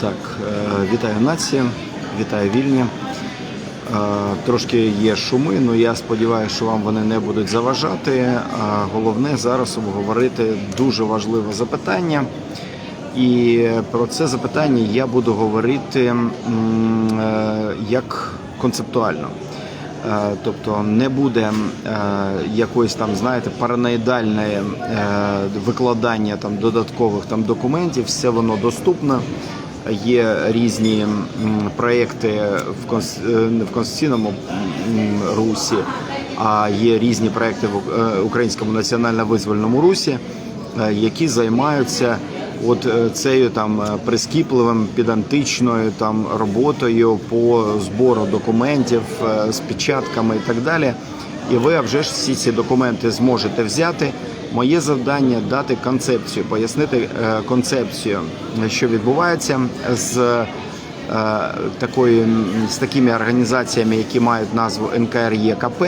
Так, е, вітаю нація, вітаю вільні. Е, Трошки є шуми, але я сподіваюся, що вам вони не будуть заважати. Головне зараз обговорити дуже важливе запитання. І про це запитання я буду говорити е, як концептуально. Тобто не буде якоїсь там, знаєте, параноїдальне викладання там додаткових там документів, все воно доступно. Є різні проекти в е, конституційному русі, а є різні проекти в е, українському національно-визвольному русі, е, які займаються от цією там прискіпливим педантичною там роботою по збору документів з печатками і так далі. І ви вже ж всі ці документи зможете взяти. Моє завдання дати концепцію, пояснити е, концепцію, що відбувається з е, такою з такими організаціями, які мають назву НКРЄКП,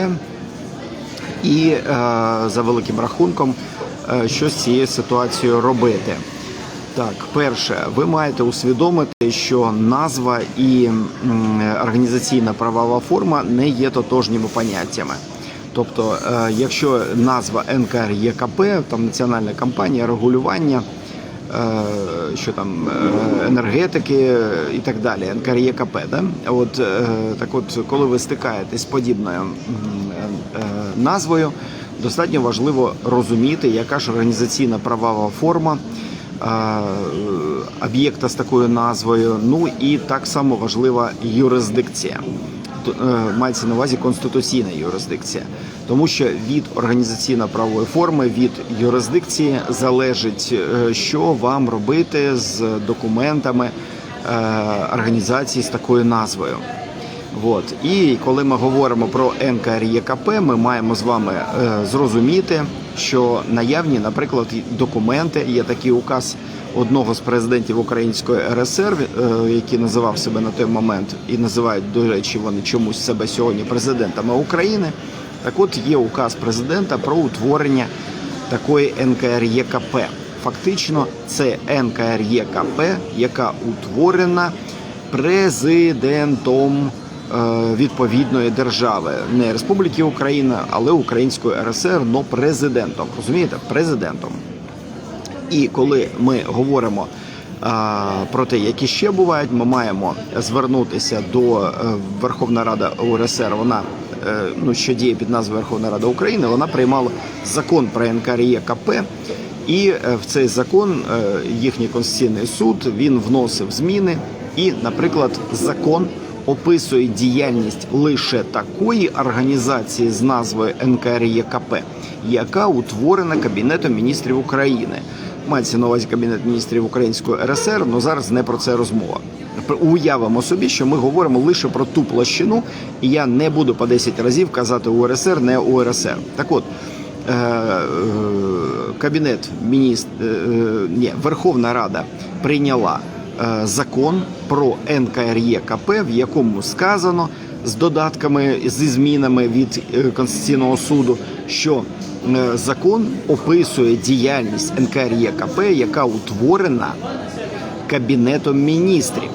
і е, за великим рахунком, що з цією ситуацією робити. Так, перше, ви маєте усвідомити, що назва і організаційна правова форма не є тотожніми поняттями. Тобто, е, якщо назва НКРЄКП, там національна кампанія регулювання, е, що там е, енергетики і так далі, НКРЄКП, да? От так, от, коли ви стикаєтесь з подібною назвою, достатньо важливо розуміти, яка ж організаційна правова форма об'єкта з такою назвою. Ну і так само важлива юрисдикція. Е, Мається на увазі конституційна юрисдикція, тому що від організаційно-правової форми, від юрисдикції залежить, е, що вам робити з документами е, організації з такою назвою. От. І коли ми говоримо про НКРЄКП, ми маємо з вами зрозуміти, що наявні, наприклад, документи, є такий указ одного з президентів Української РСР, е, який називав себе на той момент, і називають, до речі, вони чомусь себе сьогодні президентами України. Так от є указ президента про утворення такої НКРЄКП. Фактично, це НКРЄКП, яка утворена президентом відповідної держави, не Республіки Україна, але Української РСР, но президентом. Розумієте, президентом. І коли ми говоримо про те, які ще бувають, ми маємо звернутися до е, Верховна Рада УРСР. Вона е, ну що діє під назвою Верховна Рада України. Вона приймала закон про НКРЄКП. І е, в цей закон е, їхній конституційний суд він вносив зміни. І, наприклад, закон описує діяльність лише такої організації з назвою НКРЄКП, яка утворена Кабінетом міністрів України. Мається на увазі Кабінет міністрів Української РСР, але зараз не про це розмова. Уявимо собі, що ми говоримо лише про ту площину, і я не буду по 10 разів казати УРСР, не УРСР. Так от, е, е, Кабінет міністрів, ні, Верховна Рада прийняла е, закон про НКРЄКП, в якому сказано з додатками зі змінами від е, Конституційного суду, що е, закон описує діяльність НКРЄКП, яка утворена Кабінетом міністрів.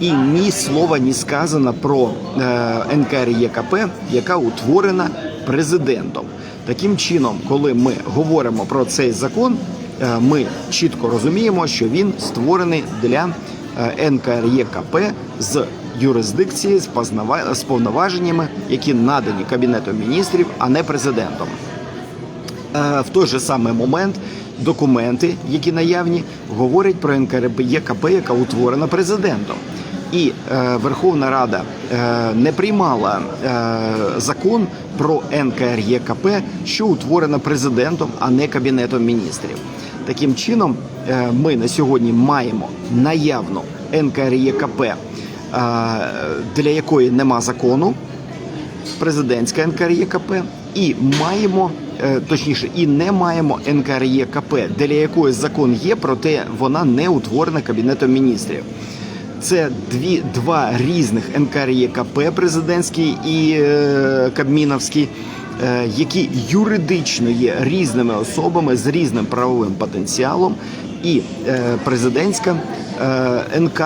І ні слова не сказано про е, НКРЄКП, яка утворена президентом. Таким чином, коли ми говоримо про цей закон, е, ми чітко розуміємо, що він створений для е, НКРЄКП з юрисдикції з повноваженнями, які надані Кабінетом міністрів, а не президентом. Е, в той же самий момент документи, які наявні, говорять про НКРЄКП, яка утворена президентом. І е, Верховна Рада е, не приймала е, закон про НКРЄКП, що утворена президентом, а не кабінетом міністрів. Таким чином, е, ми на сьогодні маємо наявну НКРЄКП, е, для якої нема закону, президентська НКРЄКП і маємо, е, точніше, і не маємо НКРЄКП, для якої закон є, проте вона не утворена Кабінетом міністрів. Це дві, два різних НКРЄКП, президентський і е, Кабміновський, які юридично є різними особами з різним правовим потенціалом, і е, президентська е, НК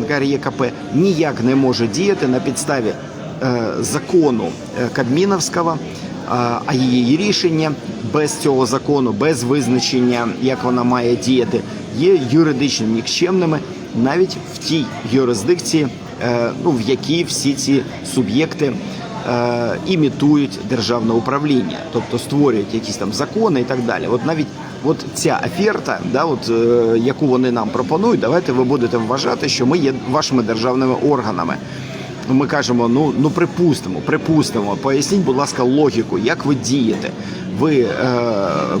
НКРЄКП ніяк не може діяти на підставі е, закону е, Кабміновського, а її рішення без цього закону, без визначення, як вона має діяти, є юридично нікчемними навіть в тій юрисдикції, е, ну, в якій всі ці суб'єкти е, імітують державне управління, тобто створюють якісь там закони і так далі. От навіть от ця оферта, да, от, е, яку вони нам пропонують, давайте ви будете вважати, що ми є вашими державними органами. Ми кажемо, ну ну припустимо, припустимо. Поясніть, будь ласка, логіку, як ви дієте. Ви е,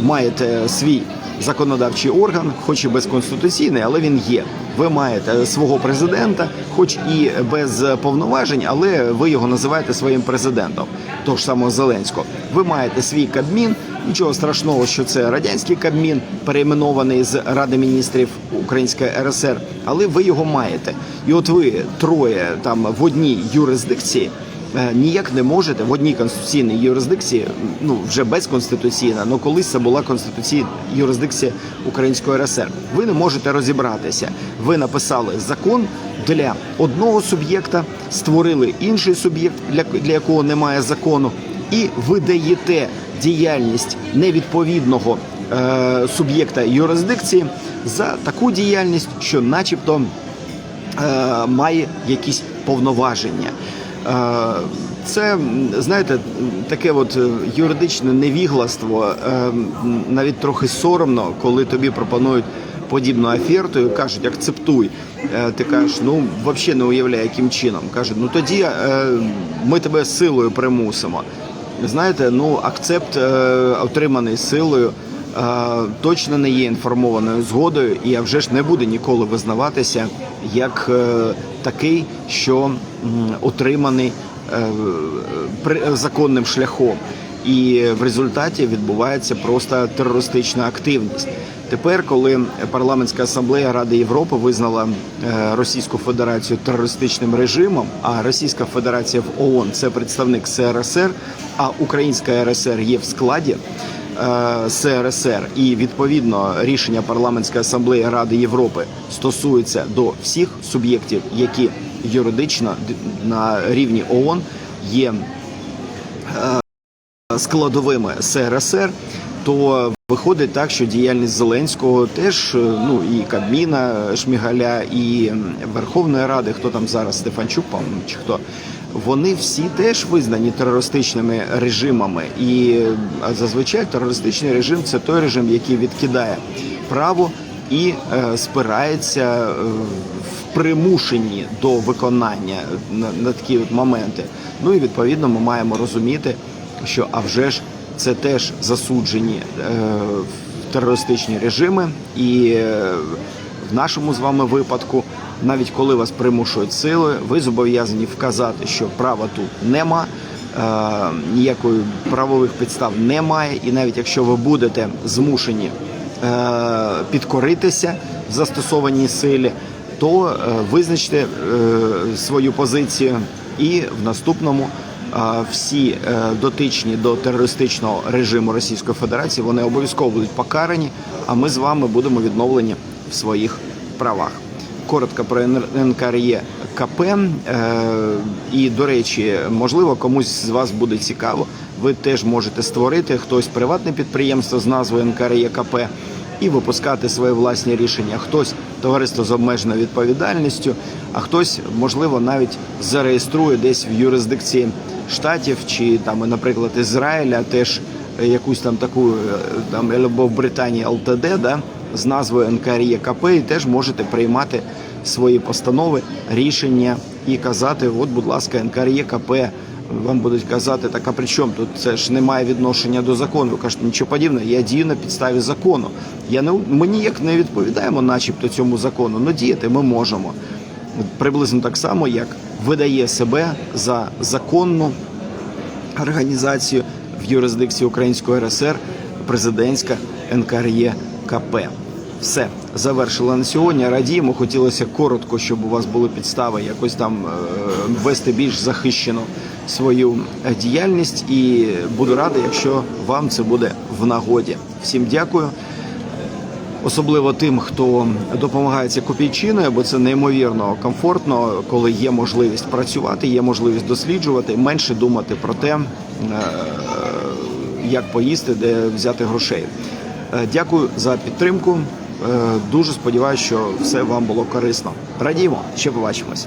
маєте свій законодавчий орган, хоч і безконституційний, але він є. Ви маєте свого президента, хоч і без повноважень, але ви його називаєте своїм президентом, того ж самого Зеленського. Ви маєте свій кабмін. Нічого страшного, що це радянський кабмін, перейменований з Ради міністрів Української РСР, але ви його маєте. І от ви троє там в одній юрисдикції ніяк не можете в одній конституційній юрисдикції, ну вже безконституційна, але колись це була конституційна юрисдикція Української РСР. Ви не можете розібратися. Ви написали закон для одного суб'єкта, створили інший суб'єкт, для, для якого немає закону, і видаєте діяльність невідповідного е, суб'єкта юрисдикції за таку діяльність, що, начебто, е, має якісь повноваження. Це знаєте, таке от е, юридичне невігластво, е, навіть трохи соромно, коли тобі пропонують подібну оферту і кажуть, акцептуй. Е, Ти кажеш, ну взагалі не уявляю, яким чином. Кажуть, ну тоді ми тебе силою примусимо. Знаєте, ну акцепт отриманий силою. Точно не є інформованою згодою, і а вже ж не буде ніколи визнаватися як такий, що отриманий е, законним шляхом. І в результаті відбувається просто терористична активність. Тепер, коли парламентська асамблея Ради Європи визнала е, Російську Федерацію терористичним режимом, а Російська Федерація в ООН – це представник СРСР, а Українська РСР є в складі е, СРСР, і відповідно рішення парламентської асамблеї Ради Європи стосується до всіх суб'єктів, які юридично на рівні ООН є складовими СРСР, то виходить так, що діяльність Зеленського теж е, ну і Кабміна Шмігаля, і Верховної Ради, хто там зараз Стефанчук, по-моєму, чи хто. Вони всі теж визнані терористичними режимами, і е, зазвичай терористичний режим це той режим, який відкидає право і е, спирається е, в примушенні до виконання на, такі от моменти. Ну і відповідно ми маємо розуміти, що а вже ж це теж засуджені е, терористичні режими, і в нашому з вами випадку, навіть коли вас примушують силою, ви зобов'язані вказати, що права тут нема. Ніякої правових підстав немає, і навіть якщо ви будете змушені підкоритися в застосованій силі, то е, визначте е, свою позицію і в наступному е, всі е, дотичні до терористичного режиму Російської Федерації вони обов'язково будуть покарані, а ми з вами будемо відновлені в своїх правах. Коротко про НКРЄ КП. Е, і, до речі, можливо, комусь з вас буде цікаво. Ви теж можете створити хтось приватне підприємство з назвою НКРЄ КП і випускати свої власні рішення. Хтось товариство з обмеженою відповідальністю, а хтось, можливо, навіть зареєструє десь в юрисдикції штатів чи там, наприклад, Ізраїля теж якусь там таку е, там або в Британії ЛТД, да, з назвою НКРЄКП, і теж можете приймати свої постанови, рішення і казати: от, будь ласка, НКРЄКП. Вам будуть казати, так а при чому тут це ж не має відношення до закону. Ви кажете, нічого подібного, я дію на підставі закону. Я не ми ніяк не відповідаємо, начебто, цьому закону. але діяти ми можемо. Приблизно так само, як видає себе за законну організацію в юрисдикції Української РСР президентська НКРЄ КП. Все завершили на сьогодні. Радіємо. Хотілося коротко, щоб у вас були підстави якось там е, вести більш захищену свою е, діяльність. І буду радий, якщо вам це буде в нагоді. Всім дякую. особливо тим, хто допомагається копійчиною, бо це неймовірно комфортно, коли є можливість працювати, є можливість досліджувати, менше думати про те, е, як поїсти, де взяти грошей. Дякую за підтримку. Е, Дуже сподіваюся, що все вам було корисно. Радімо, ще побачимось.